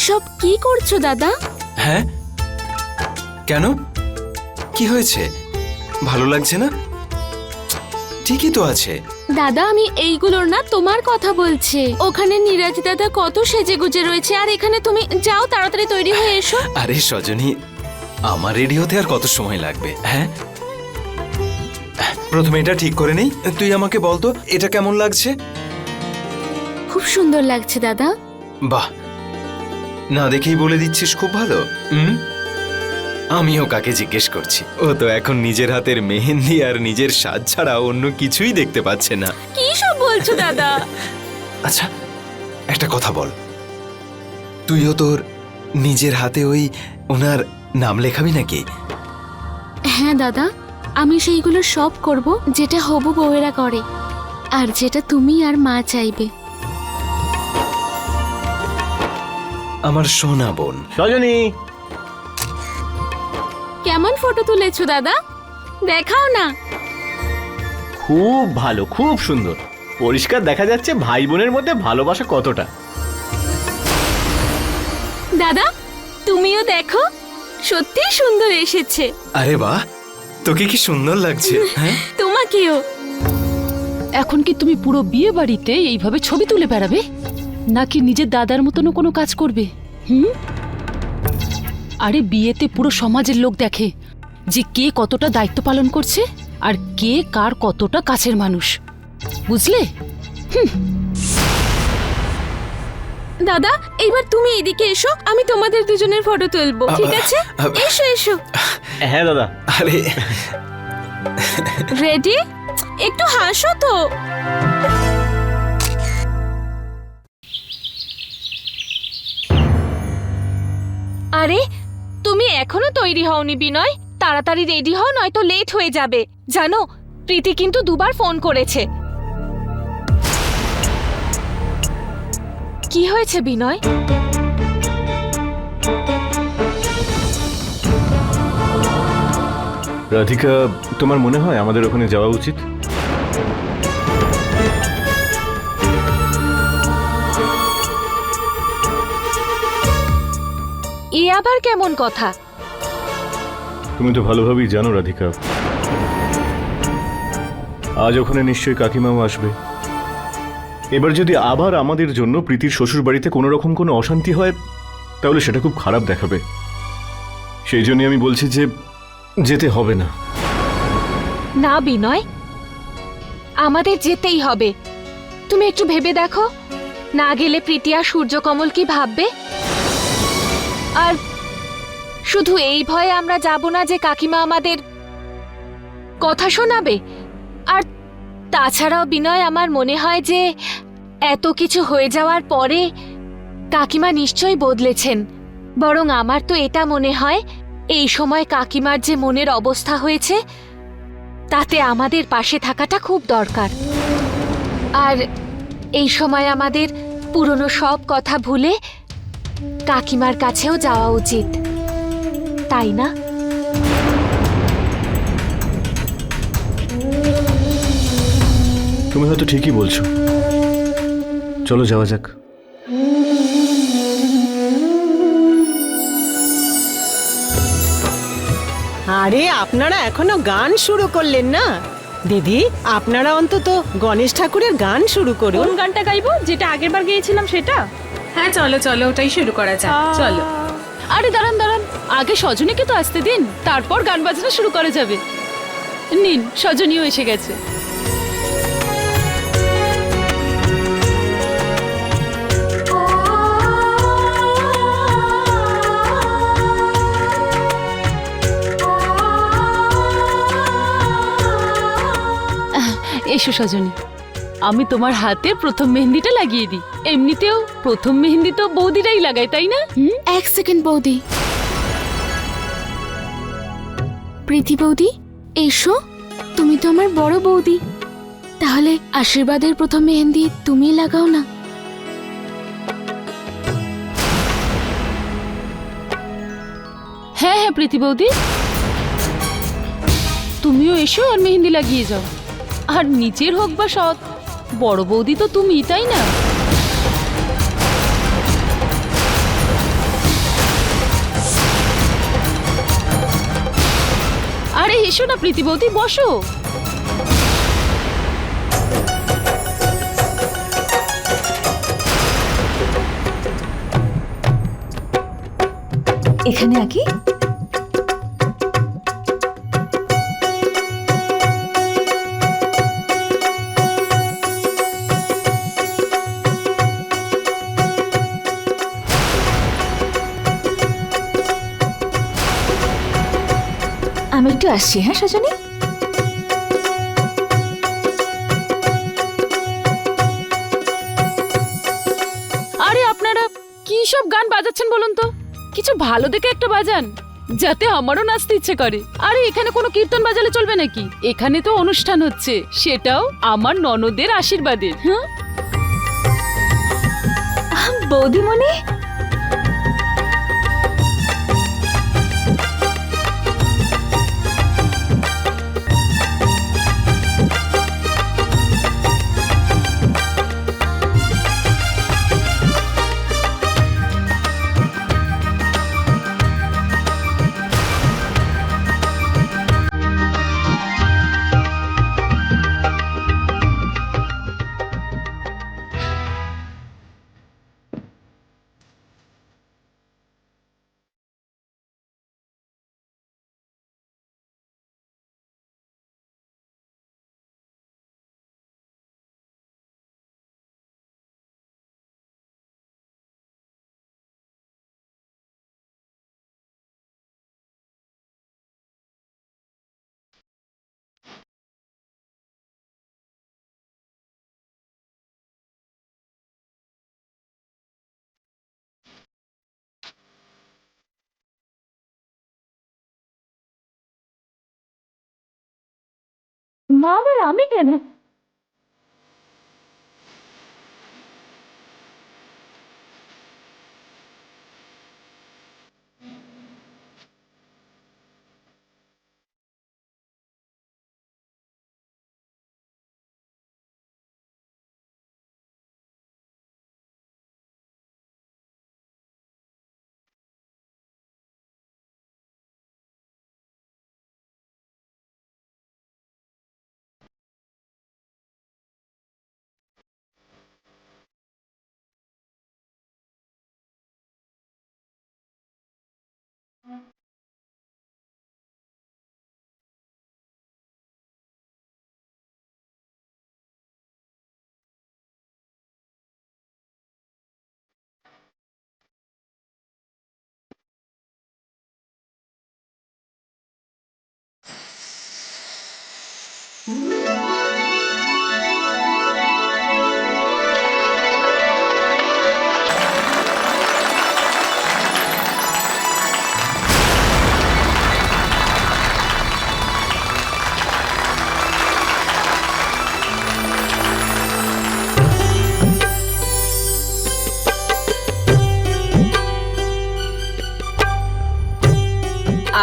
এইসব কি করছ দাদা? হ্যাঁ? কেন? কি হয়েছে? ভালো লাগছে না? ঠিকই তো আছে। দাদা আমি এইগুলোর না তোমার কথা বলছি। ওখানে নিরাজ দাদা কত সেজে গুজে রয়েছে আর এখানে তুমি যাও তাড়াতাড়ি তৈরি হয়ে এসো। আরে সজনী আমার রেডি হতে আর কত সময় লাগবে হ্যাঁ? প্রথমে এটা ঠিক করে নেই তুই আমাকে বল তো এটা কেমন লাগছে? খুব সুন্দর লাগছে দাদা। বাহ না দেখেই বলে দিচ্ছিস খুব ভালো। হুম? আমিও কাকে জিজ্ঞেস করছি। ও তো এখন নিজের হাতের মেহেন্দি আর নিজের সাজ ছাড়া অন্য কিছুই দেখতে পাচ্ছে না। কি সব বলছো দাদা? আচ্ছা একটা কথা বল। তুইও তোর নিজের হাতে ওই ওনার নাম লেখাবি নাকি? হ্যাঁ দাদা। আমি সেইগুলো সব করব যেটা হবু বউয়েরা করে। আর যেটা তুমি আর মা চাইবে। আমার সোনা বোন। সজনী! কেমন ফটো তুলেছো দাদা? দেখাও না। খুব ভালো খুব সুন্দর। পরিষ্কার দেখা যাচ্ছে ভাই বোনের মধ্যে ভালোবাসা কতটা। দাদা তুমিও দেখো। সত্যি সুন্দর এসেছে। আরে বাহ তোকে কি সুন্দর লাগছে হ্যাঁ? তোমাকেও। এখন কি তুমি পুরো বিয়ে বাড়িতে এইভাবে ছবি তুলে বেড়াবে? নাকি নিজের দাদার মতনও কোনো কাজ করবে? হুম? আরে বিয়েতে পুরো সমাজের লোক দেখে যে কে কতটা দায়িত্ব পালন করছে আর কে কার কতটা কাছের মানুষ। বুঝলে? দাদা এইবার তুমি এদিকে এসো আমি তোমাদের দুজনের ফটো তুলবো ঠিক আছে? এসো এসো। হ্যাঁ দাদা। আরে রেডি একটু হাসো তো। আরে, তুমি এখনও তৈরি হওনি বিনয়। তাড়াতাড়ি রেডি হও, নয়তো লেট হয়ে যাবে। জানো, প্রীতি কিন্তু দুবার ফোন করেছে। কি হয়েছে বিনয়? রাধিকা, তোমার মনে হয় আমাদের ওখানে যাওয়া উচিত? আবার কেমন কথা? তুমি তো ভালোভাবেই জানো রাধিকা। আজ ওখানে নিশ্চয়ই কাকিমাও আসবে। এবার যদি আবার আমাদের জন্য প্রীতির শ্বশুর বাড়িতে কোনো রকম কোনো অশান্তি হয় তাহলে সেটা খুব খারাপ দেখাবে। সেই জন্যই আমি বলছি যে যেতে হবে না। না বিনয় আমাদের যেতেই হবে। তুমি একটু ভেবে দেখো না গেলে প্রীতি আর সূর্যকমল কি ভাববে? আর শুধু এই ভয়ে আমরা যাব না যে কাকিমা আমাদের কথা শোনাবে। আর তাছাড়াও বিনয়, আমার মনে হয় যে এত কিছু হয়ে যাওয়ার পরে কাকিমা নিশ্চয়ই বদলেছেন। বরং আমার তো এটা মনে হয়, এই সময় কাকিমার যে মনের অবস্থা হয়েছে, তাতে আমাদের পাশে থাকাটা খুব দরকার। আর এই সময় আমাদের পুরনো সব কথা ভুলে কাকিমার কাছেও যাওয়া উচিত। তাই না? তুমি হয়তো ঠিকই বলছো। চলো যাওয়া যাক। আরে আপনারা এখনও গান শুরু করলেন না? দিদি আপনারা অন্তত গণেশ ঠাকুরের গান শুরু করুন। কোন গানটা গাইবো? যেটা আগের বার গেয়েছিলাম সেটা? হ্যাঁ চলো চলো ওটাই শুরু করা যাক। চলো। আরে দাঁড়ান দাঁড়ান। আগে সজনীকে তো আসতে দিন, তারপর গান বাজনা শুরু করা যাবে। নিন, সজনীও এসে গেছে। এসো সজনী, আমি তোমার হাতে প্রথম মেহেন্দিটা লাগিয়ে দিই। এমনিতেও প্রথম মেহেন্দি তো বৌদিরাই লাগায়, তাই না? এক সেকেন্ড বৌদি। প্রীতি বৌদি? এসো, তুমি তো আমার বড় বৌদি। তাহলে আশীর্বাদের প্রথম মেহেন্দি তুমি লাগাও না। হ্যাঁ হ্যাঁ প্রীতি বৌদি। তুমিও এসো আর মেহেন্দি লাগিয়ে যাও। আর নিচের হোক বা সৎ, বড় বৌদি তো তুমি তাই না? এসো না প্রীতি বৌদি বসো। এখানে আঁকি? আসছি হ্যাঁ সজনী? আরে আপনারা কি সব গান বাজাচ্ছেন বলুন তো? কিছু ভালো দেখে একটা বাজান যাতে আমারও নাচতে ইচ্ছে করে। আরে এখানে কোনো কীর্তন বাজালে চলবে নাকি? এখানে তো অনুষ্ঠান হচ্ছে সেটাও আমার ননদের আশীর্বাদের হ্যাঁ? বৌদিমণি? মা আবার আমি কেন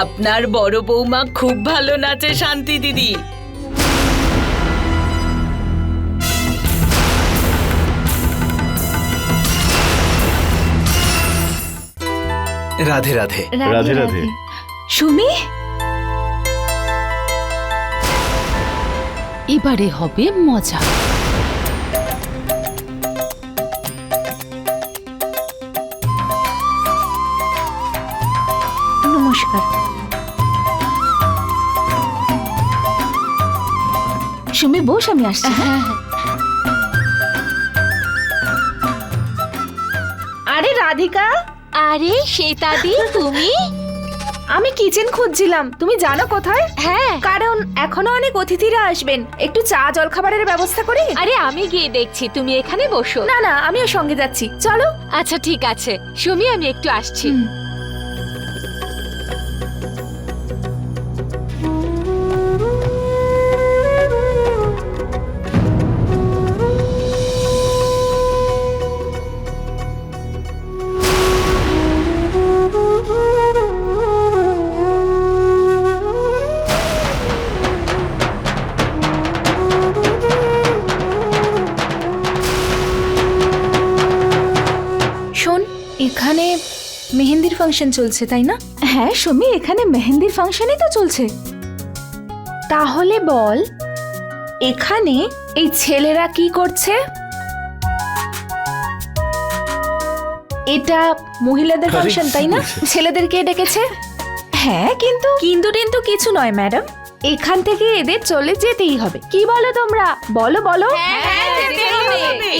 আপনার বড় বৌমা খুব ভালো নাচে শান্তি দিদি। রাধে রাধে। রাধে রাধে সুমি? এবারে হবে মজা। নমস্কার। সুমি বস আমি আসছি হ্যাঁ। আরে রাধিকা? আরে শ্বেতাদি তুমি? আমি কিচেন খুঁজছিলাম। তুমি জানো কোথায়? হ্যাঁ। কারণ এখনও অনেক অতিথিরা আসবেন। একটু চা জল খাবারের ব্যবস্থা করি? আরে আমি গিয়ে দেখছি তুমি এখানে বসো। না না আমিও সঙ্গে যাচ্ছি। চলো। আচ্ছা ঠিক আছে। সুমি আমি একটু আসছি। ফাংশন চলছে তাই না? হ্যাঁ সমী এখানে মেহেন্দির ফাংশনই তো চলছে। তাহলে বল এখানে এই ছেলেরা কি করছে? এটা মহিলাদের ফাংশন তাই না? ছেলেদেরকে ডেকেছে? হ্যাঁ কিন্তু কিন্তু কিন্তু কিছু নয় ম্যাডাম। এখান থেকে এদের চলে যেতেই হবে। কি বলো তোমরা? বলো বলো।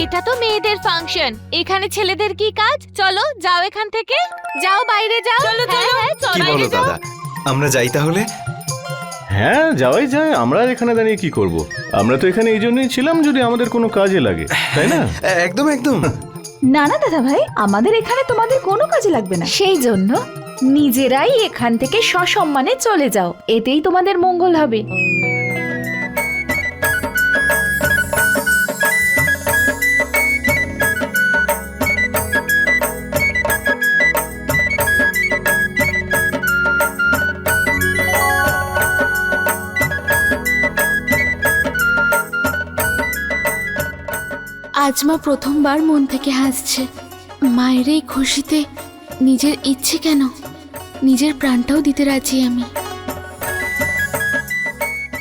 এটা তো মেয়েদের ফাংশন। এখানে ছেলেদের কি কাজ? চলো যাও এখান থেকে। যাও বাইরে যাও। চলো চলো। কি বলো দাদা? আমরা যাই তাহলে? হ্যাঁ যাওয়াই যায়। আমরা এখানে দাঁড়িয়ে কি করব? আমরা তো এখানে এই জন্যই ছিলাম যদি আমাদের কোনো কাজে লাগে তাই না? একদম একদম। না না দাদা ভাই, আমাদের এখানে তোমাদের কোনো কাজে লাগবে না। সেই জন্য নিজেরাই এখান থেকে সসম্মানে চলে যাও, এতেই তোমাদের মঙ্গল হবে। আজ মা প্রথমবার মন থেকে হাসছে। মায়ের এই খুশিতে নিজের ইচ্ছে কেন? নিজের প্রাণটাও দিতে রাজি আমি।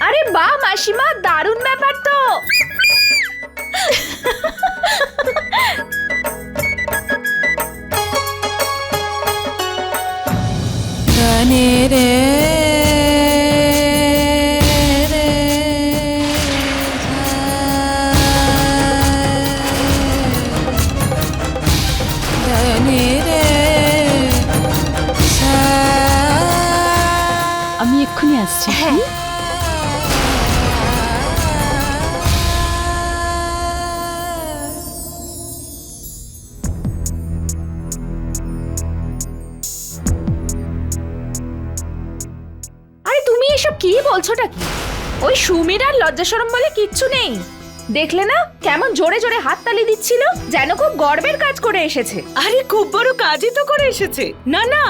আরে বা মাসিমা, দারুণ কি বলছোটা কি? ওই সুমির আর লজ্জা শরম বলে কিচ্ছু নেই। দেখলে না কেমন জোরে জোরে হাততালি দিচ্ছিল যেন খুব গর্বের কাজ করে এসেছে। আরে খুব বড় কাজই তো করে এসেছে। না না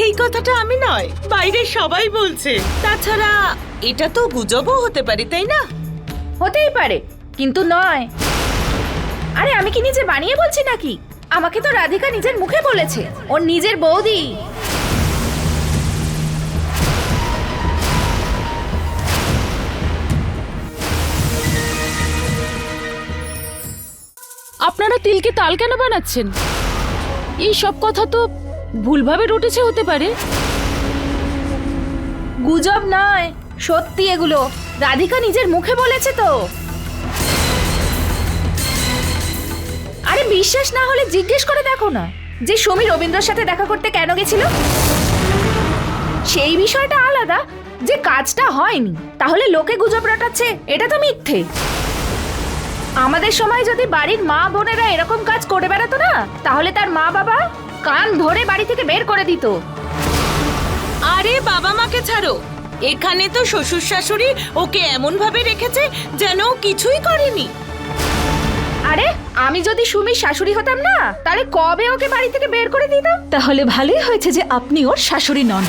এই কথাটা আমি নয় বাইরে সবাই বলছে। তাছাড়া এটা তো গুজবও হতে পারে তাই না? হতেই পারে কিন্তু নয়। আরে আমি কি নিজে বানিয়ে বলছি নাকি? আমাকে তো রাধিকা নিজের মুখে বলেছে ওর নিজের বৌদি। আপনারা তিলকে তাল কেন বানাচ্ছেন? এই সব কথা তো ভুলভাবে রটেছে হতে পারে। গুজব নয়, সত্যি এগুলো। রাধিকা নিজের মুখে বলেছে তো। আরে বিশ্বাস না হলে জিজ্ঞেস করে দেখো না, যে সমী রবীন্দ্রর সাথে দেখা করতে কেন গেছিল? সেই বিষয়টা আলাদা, যে কাজটা হয়নি, তাহলে লোকে গুজব রটাচ্ছে, এটা তো মিথ্যে। আমাদের সময় যদি বাড়ির মা বোনেরা এরকম কাজ করে বেড়াতো না তাহলে তার মা বাবা কান ধরে বাড়ি থেকে বের করে দিত। আরে বাবা মাকে ছাড়ো। এখানে তো শ্বশুর শাশুড়ি ওকে এমন ভাবে রেখেছে যেন ও কিছুই করেনি। আরে আমি যদি সুমির শাশুড়ি হতাম না তাহলে কবে ওকে বাড়ি থেকে বের করে দিতাম? তাহলে ভালোই হয়েছে যে আপনি ওর শাশুড়ি নন।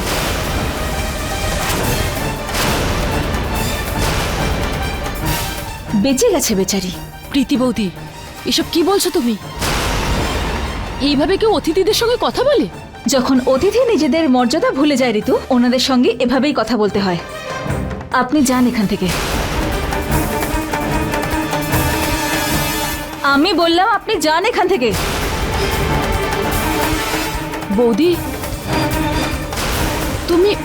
বেঁচে গেছে বেচারি। প্রীতি বৌদি এসব কি বলছো তুমি? এইভাবে কেউ অতিথিদের সঙ্গে কথা বলে? যখন অতিথি নিজেদের মর্যাদা ভুলে যায় ঋতু ওনাদের সঙ্গে এভাবেই কথা বলতে হয়। আপনি যান এখান থেকে। আমি বললাম আপনি যান এখান থেকে। বৌদি তুমি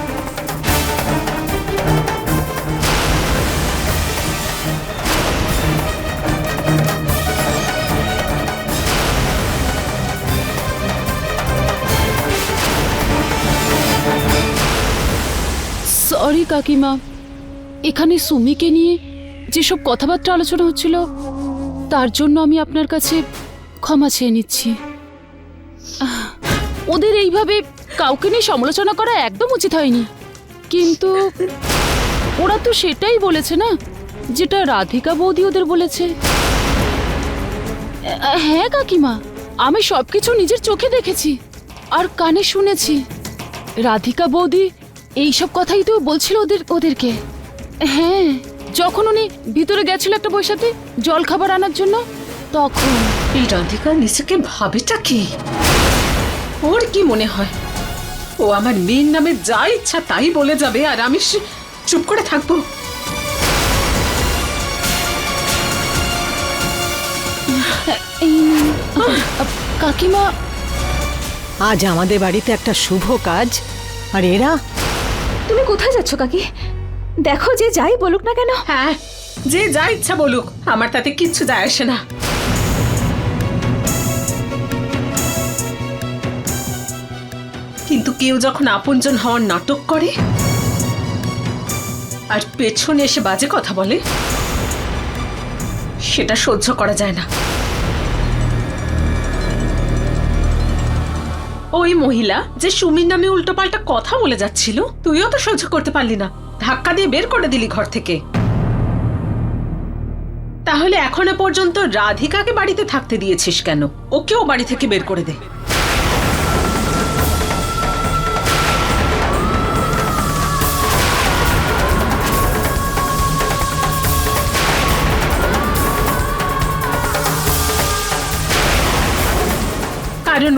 সরি কাকিমা, এখানে সুমিকে নিয়ে যেসব কথাবার্তা আলোচনা হচ্ছিল, তার জন্য আমি আপনার কাছে ক্ষমা চেয়ে নিচ্ছি। ওদের এইভাবে কাউকে নিয়ে সমালোচনা করা একদম উচিত হয়নি। কিন্তু ওরা তো সেটাই বলেছে না, যেটা রাধিকা বৌদি ওদের বলেছে। হ্যাঁ কাকিমা, আমি সবকিছু নিজের চোখে দেখেছি আর কানে শুনেছি। রাধিকা বৌদি এইসব কথাই তো বলছিল ওদের ওদেরকে। হ্যাঁ যখন উনি ভিতরে গেছিল একটা বৈশাখে জল খাবার আনার জন্য তখন এই রাধিকা নিজেকে ভাবেটা কি? ওর কি মনে হয়? ও আমার মেয়ের নামে যা ইচ্ছা তাই বলে যাবে আর আমি চুপ করে থাকব। কাকিমা আজ আমাদের বাড়িতে একটা শুভ কাজ আর এরা তুমি কোথায় যাচ্ছ, কাকি? দেখো যে যাই বলুক না কেন। হ্যাঁ যে যা ইচ্ছা বলুক, আমার তাতে কিচ্ছু যায় আসে না। কিন্তু কেউ যখন আপনজন হওয়ার নাটক করে, আর পেছনে এসে বাজে কথা বলে, সেটা সহ্য করা যায় না। ওই মহিলা যে সুমির নামে উল্টোপাল্টা কথা বলে যাচ্ছিল, তুইও তো সহ্য করতে পারলি না। ধাক্কা দিয়ে বের করে দিলি ঘর থেকে। তাহলে এখনও পর্যন্ত রাধিকাকে বাড়িতে থাকতে দিয়েছিস কেন? ওকেও বাড়ি থেকে বের করে দে।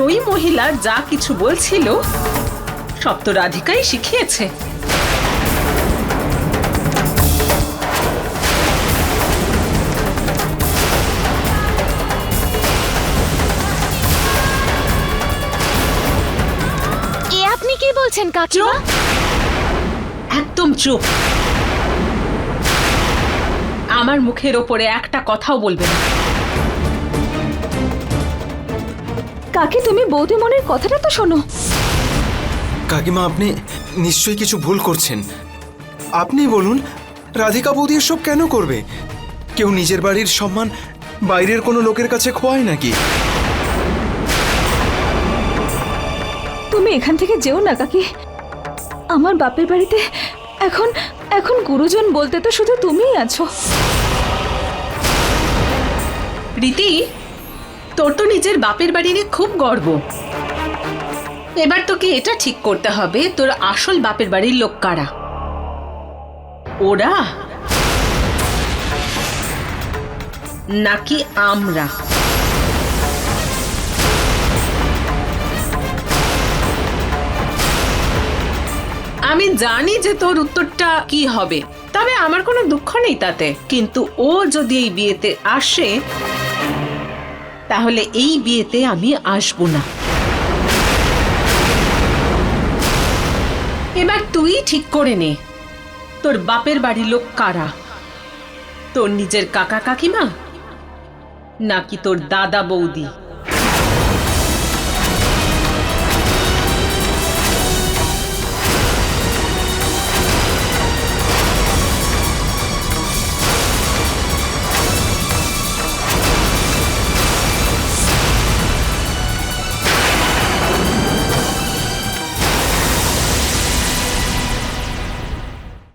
ওই মহিলা যা কিছু বলছিল সব তো রাধিকাই শিখিয়েছে। এ আপনি কি বলছেন কাকিমা? একদম চুপ! আমার মুখের ওপরে একটা কথাও বলবে না। কাকি তুমি বৌদি মনের কথাটা তো শোনো। কাকিমা আপনি নিশ্চয়ই কিছু ভুল করছেন। আপনি বলুন রাধিকা বৌদি এসব কেন করবে? কেউ নিজের বাড়ির সম্মান বাইরের কোনো লোকের কাছে খোয়ায় নাকি? তুমি এখান থেকে যেও না কাকি। আমার বাপের বাড়িতে এখন এখন গুরুজন বলতে তো শুধু তুমিই আছো। রীতি তোর তো নিজের বাপের বাড়ি নিয়ে খুব গর্ব। এবার তোকে এটা ঠিক করতে হবে, তোর আসল বাপের বাড়ির লোক কারা? ওরা নাকি আমরা? আমি জানি যে তোর উত্তরটা কি হবে, তবে আমার কোনো দুঃখ নেই তাতে। কিন্তু ও যদি এই বিয়েতে আসে তাহলে এই বিয়েতে আমি আসব না। এবার তুই ঠিক করে নে। তোর বাপের বাড়ির লোক কারা? তোর নিজের কাকা কাকিমা? নাকি তোর দাদা বৌদি?